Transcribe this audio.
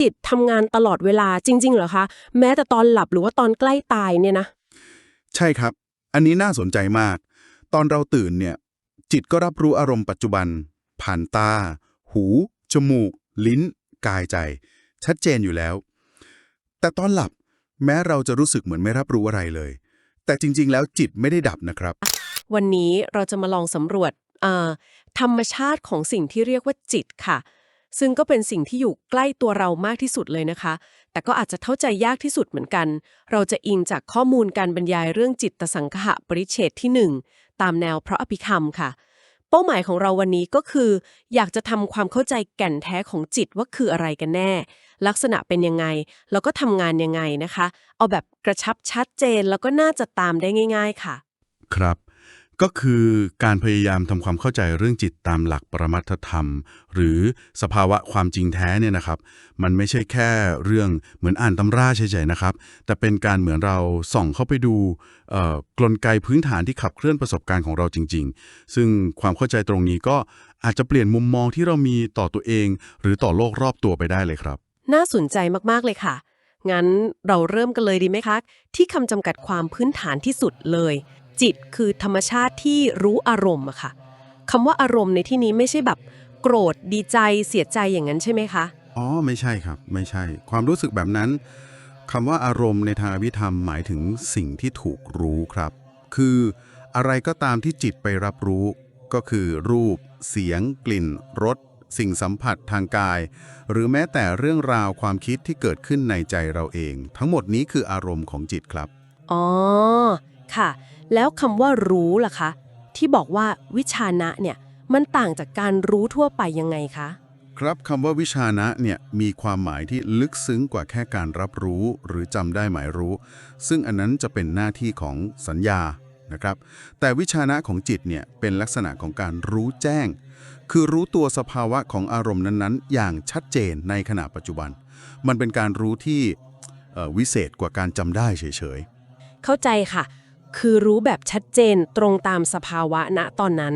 จิตทำงานตลอดเวลาจริง ๆ เหรอคะ แม้แต่ตอนหลับหรือว่าตอนใกล้ตายเนี่ยนะ ใช่ครับ อันนี้น่าสนใจมาก ตอนเราตื่นเนี่ย จิตก็รับรู้อารมณ์ปัจจุบัน ผ่านตา หู จมูก ลิ้น กายใจ ชัดเจนอยู่แล้ว แต่ตอนหลับแม้เราจะรู้สึกเหมือนไม่รับรู้อะไรเลย แต่จริง ๆ แล้วจิตไม่ได้ดับนะครับ วันนี้เราจะมาลองสำรวจเอ่อธรรมชาติของสิ่งที่เรียกว่าจิตค่ะ ซึ่งก็เป็นสิ่งที่อยู่ใกล้ตัวเรามากที่สุดเลยนะคะ แต่ก็อาจจะเข้าใจยากที่สุดเหมือนกัน เราจะอิงจากข้อมูลการบรรยายเรื่องจิตตสังหะปริเฉดที่ 1 ตามแนวพระอภิธรรมค่ะ เป้าหมายของเราวันนี้ก็คือ อยากจะทำความเข้าใจแก่นแท้ของจิตว่าคืออะไรกันแน่ ลักษณะเป็นยังไง แล้วก็ทำงานยังไงนะคะ เอาแบบกระชับชัดเจนแล้วก็น่าจะตามได้ง่าย ๆ ค่ะ ครับ ก็คือการพยายามทำความเข้าใจเรื่องจิตตามหลักปรมัตถธรรม หรือสภาวะความจริงแท้เนี่ยนะครับ มันไม่ใช่แค่เรื่องเหมือนอ่านตำราเฉยๆนะครับ แต่เป็นการเหมือนเราส่องเข้าไปดูเอ่อกลไกพื้นฐานที่ขับเคลื่อนประสบการณ์ของเราจริง ๆ ซึ่งความเข้าใจตรงนี้ก็อาจจะเปลี่ยนมุมมองที่เรามีต่อตัวเอง หรือต่อโลกรอบตัวไปได้เลยครับ น่าสนใจมากๆเลยค่ะงั้นเราเริ่มกันเลยดีไหมคะ ที่คำจำกัดความพื้นฐานที่สุดเลย จิตคือธรรมชาติที่รู้อารมณ์อะค่ะคำว่าอารมณ์ในที่นี้ไม่ใช่แบบโกรธดีใจเสียใจอย่างนั้นใช่ไหมคะ อ๋อ ไม่ใช่ครับ ไม่ใช่ ความรู้สึกแบบนั้นคำว่าอารมณ์ในทางอภิธรรมหมายถึงสิ่งที่ถูกรู้ครับ คืออะไรก็ตามที่จิตไปรับรู้ ก็คือรูป เสียง กลิ่นรสสิ่งสัมผัสทางกาย หรือแม้แต่เรื่องราวความคิดที่เกิดขึ้นในใจเราเอง ทั้งหมดนี้คืออารมณ์ของจิตครับ อ๋อ ค่ะ แล้วคำว่ารู้ล่ะคะ ที่บอกว่าวิชานะเนี่ยมันต่างจากการรู้ทั่วไปยังไงคะ ครับคำว่าวิชานะเนี่ยมีความหมายที่ลึกซึ้งกว่าแค่การรับรู้หรือจำได้หมายรู้ ซึ่งอันนั้นจะเป็นหน้าที่ของสัญญานะครับ แต่วิชานะของจิตเนี่ยเป็นลักษณะของการรู้แจ้ง คือรู้ตัวสภาวะของอารมณ์นั้นๆ อย่างชัดเจนในขณะปัจจุบัน มันเป็นการรู้ที่เอ่อวิเศษกว่าการจำได้เฉยเข้าใจค่ะ คือรู้แบบชัดเจนตรงตามสภาวะณตอนนั้น